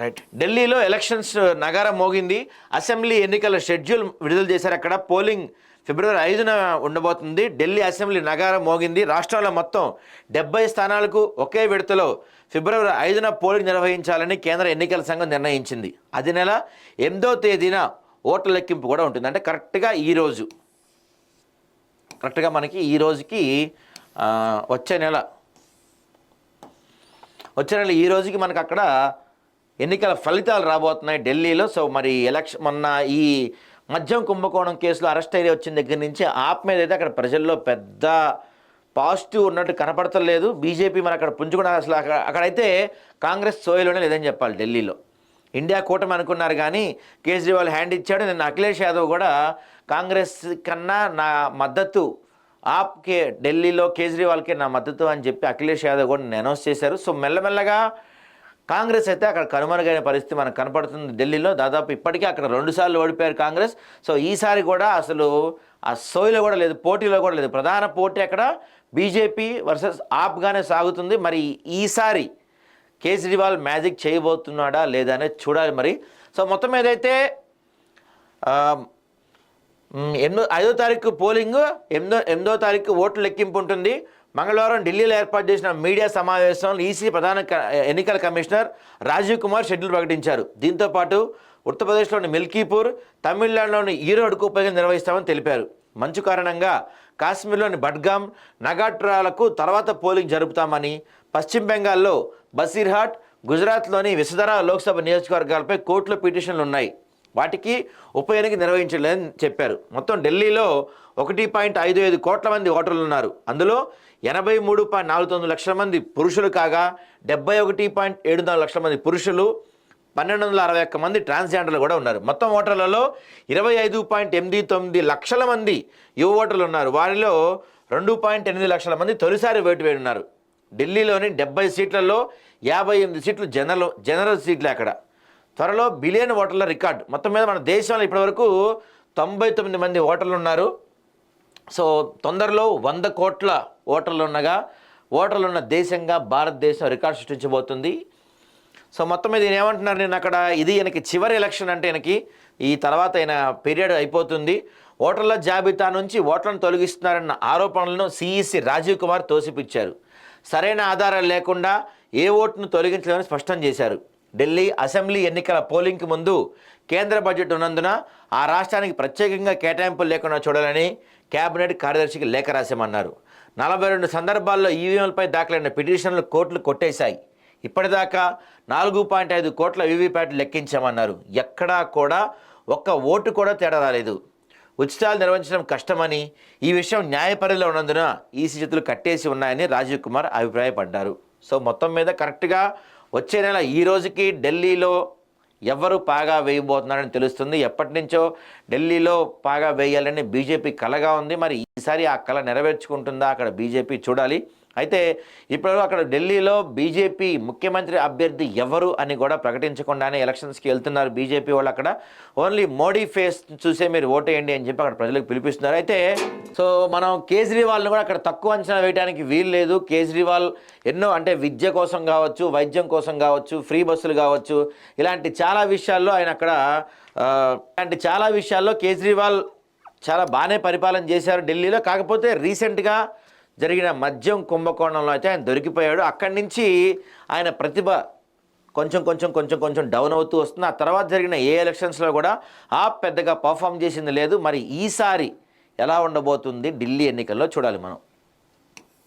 Right ఢిల్లీలో elections నగరం మోగింది. అసెంబ్లీ ఎన్నికల షెడ్యూల్ విడుదల చేశారు అక్కడ. పోలింగ్ ఫిబ్రవరి ఐదున ఉండబోతుంది. ఢిల్లీ అసెంబ్లీ నగరం మోగింది. రాష్ట్రంలో మొత్తం డెబ్బై స్థానాలకు ఒకే విడతలో ఫిబ్రవరి ఐదున పోలింగ్ నిర్వహించాలని కేంద్ర ఎన్నికల సంఘం నిర్ణయించింది. అది నెల ఎనిమిదో తేదీన ఓట్ల లెక్కింపు కూడా ఉంటుంది. అంటే కరెక్ట్గా ఈరోజు కరెక్ట్గా మనకి ఈ రోజుకి వచ్చే నెల. వచ్చే నెల ఈ రోజుకి మనకు అక్కడ ఎన్నికల ఫలితాలు రాబోతున్నాయి. ఢిల్లీలో సో మరి ఎలక్షన్ మొన్న ఈ మద్యం కుంభకోణం కేసులో అరెస్ట్ అయ్యి వచ్చిన దగ్గర నుంచి ఆప్ మీద అయితే అక్కడ ప్రజల్లో పెద్ద పాజిటివ్ ఉన్నట్టు కనపడతలేదు. బీజేపీ మరి అక్కడ పుంజుకున్న అసలు అక్కడ అక్కడైతే కాంగ్రెస్ సోయలోనే లేదని చెప్పాలి ఢిల్లీలో. ఇండియా కూటమి అనుకున్నారు కానీ కేజ్రీవాల్ హ్యాండ్ ఇచ్చాడు. నిన్న అఖిలేష్ యాదవ్ కూడా కాంగ్రెస్ కన్నా నా మద్దతు ఆప్కే ఢిల్లీలో కేజ్రీవాల్కే నా మద్దతు అని చెప్పి అఖిలేష్ యాదవ్ కూడా నేను అనౌన్స్ చేశారు. సో మెల్లమెల్లగా కాంగ్రెస్ అయితే అక్కడ కనుమరుగైన పరిస్థితి మనకు కనపడుతుంది ఢిల్లీలో. దాదాపు ఇప్పటికే అక్కడ రెండుసార్లు ఓడిపోయారు కాంగ్రెస్. సో ఈసారి కూడా అసలు ఆ సోయిలో కూడా లేదు పోటీలో కూడా లేదు. ప్రధాన పోటీ అక్కడ బీజేపీ వర్సెస్ ఆప్గానే సాగుతుంది. మరి ఈసారి కేజ్రీవాల్ మ్యాజిక్ చేయబోతున్నాడా లేదా అనేది చూడాలి మరి. సో మొత్తం ఏదైతే ఎన్నో ఎనిమిదో ఐదో తారీఖు పోలింగ్ ఎనిమిదో ఎనిమిదో తారీఖు ఓట్లు లెక్కింపు ఉంటుంది. మంగళవారం ఢిల్లీలో ఏర్పాటు చేసిన మీడియా సమావేశంలో ఈసీ ప్రధాన ఎన్నికల కమిషనర్ రాజీవ్ కుమార్ షెడ్యూల్ ప్రకటించారు. దీంతో పాటు ఉత్తరప్రదేశ్లోని మిల్కీపూర్ తమిళనాడులోని ఈరోడ్కు ఉపయోగం నిర్వహిస్తామని తెలిపారు. మంచు కారణంగా కాశ్మీర్లోని బడ్గామ్ నగాట్రాలకు తర్వాత పోలింగ్ జరుపుతామని పశ్చిమ బెంగాల్లో బసీర్హాట్ గుజరాత్లోని విసదరా లోక్సభ నియోజకవర్గాలపై కోర్టులో పిటిషన్లు ఉన్నాయి వాటికి ఉప ఎన్నిక నిర్వహించలేదని చెప్పారు. మొత్తం ఢిల్లీలో ఒకటి పాయింట్ ఐదు ఐదు కోట్ల మంది ఓటర్లు ఉన్నారు. అందులో ఎనభై మూడు పాయింట్ నాలుగు తొమ్మిది లక్షల మంది పురుషులు కాగా డెబ్బై ఒకటి పాయింట్ ఏడు నాలుగు లక్షల మంది పురుషులు పన్నెండు వందల అరవై ఒక్క మంది ట్రాన్స్జెండర్లు కూడా ఉన్నారు. మొత్తం ఓటర్లలో ఇరవై ఐదు పాయింట్ ఎనిమిది తొమ్మిది లక్షల మంది యువ ఓటర్లు ఉన్నారు. వారిలో రెండు పాయింట్ ఎనిమిది లక్షల మంది తొలిసారి ఓటు వేయనున్నారు ఉన్నారు ఢిల్లీలోని డెబ్బై సీట్లలో యాభై ఎనిమిది సీట్లు జనరల్ జనరల్ సీట్లు అక్కడ. త్వరలో బిలియన్ ఓటర్ల రికార్డు. మొత్తం మీద మన దేశంలో ఇప్పటివరకు తొంభై తొమ్మిది మంది ఓటర్లు ఉన్నారు సో తొందరలో వంద కోట్ల ఓటర్లు ఉండగా ఓటర్లు ఉన్న దేశంగా భారతదేశం రికార్డు సృష్టించబోతుంది. సో మొత్తం మీద ఏమంటున్నారు నేను అక్కడ ఇది ఈయనకి చివరి ఎలక్షన్ అంటే ఈయనకి ఈ తర్వాత ఈయన పీరియడ్ అయిపోతుంది. ఓటర్ల జాబితా నుంచి ఓట్లను తొలగిస్తున్నారన్న ఆరోపణలను సిఈసి రాజీవ్ కుమార్ తోసిపిచ్చారు. సరైన ఆధారాలు లేకుండా ఏ ఓటును తొలగించలేమని స్పష్టం చేశారు. ఢిల్లీ అసెంబ్లీ ఎన్నికల పోలింగ్కి ముందు కేంద్ర బడ్జెట్ ఉన్నందున ఆ రాష్ట్రానికి ప్రత్యేకంగా కేటాయింపులు లేకుండా చూడాలని కేబినెట్ కార్యదర్శికి లేఖ రాశామన్నారు. నలభై రెండు సందర్భాల్లో ఈవీఎంలపై దాఖలైన పిటిషన్లు కోర్టులు కొట్టేశాయి. ఇప్పటిదాకా నాలుగు పాయింట్ ఐదు కోట్ల వీవీప్యాట్లు లెక్కించామన్నారు. ఎక్కడా కూడా ఒక్క ఓటు కూడా తేడా రాలేదు. ఉచితాలు నిర్వహించడం కష్టమని ఈ విషయం న్యాయపరిలో ఉన్నందున ఈ చేతులు కట్టేసి ఉన్నాయని రాజీవ్ కుమార్ అభిప్రాయపడ్డారు. సో మొత్తం మీద కరెక్ట్గా వచ్చే నెల ఈ రోజుకి ఢిల్లీలో ఎవరు పాగా వేయబోతున్నారని తెలుస్తుంది. ఎప్పటి నుంచో ఢిల్లీలో పాగా వేయాలని బీజేపీ కలగా ఉంది. మరి ఈసారి ఆ కళ నెరవేర్చుకుంటుందా? అక్కడ బీజేపీ చూడాలి. అయితే ఇప్పుడు అక్కడ ఢిల్లీలో బీజేపీ ముఖ్యమంత్రి అభ్యర్థి ఎవరు అని కూడా ప్రకటించకుండానే ఎలక్షన్స్కి వెళ్తున్నారు బీజేపీ వాళ్ళు అక్కడ. ఓన్లీ మోడీ ఫేస్ చూసే మీరు ఓటేయండి అని చెప్పి అక్కడ ప్రజలకు పిలిపిస్తున్నారు. అయితే సో మనం కేజ్రీవాల్ని కూడా అక్కడ తక్కువ అంచనా వేయడానికి వీలు లేదు. కేజ్రీవాల్ ఎన్నో అంటే విద్య కోసం కావచ్చు వైద్యం కోసం కావచ్చు ఫ్రీ బస్సులు కావచ్చు ఇలాంటి చాలా విషయాల్లో ఆయన అక్కడ ఇలాంటి చాలా విషయాల్లో కేజ్రీవాల్ చాలా బాగానే పరిపాలన చేశారు ఢిల్లీలో. కాకపోతే రీసెంట్గా జరిగిన మద్యం కుంభకోణంలో అయితే ఆయన దొరికిపోయాడు. అక్కడి నుంచి ఆయన ప్రతిభ కొంచెం కొంచెం కొంచెం కొంచెం డౌన్ అవుతూ వస్తుంది. ఆ తర్వాత జరిగిన ఏ ఎలక్షన్స్లో కూడా ఆ పెద్దగా పర్ఫామ్ చేసింది లేదు. మరి ఈసారి ఎలా ఉండబోతుంది ఢిల్లీ ఎన్నికల్లో చూడాలి మనం.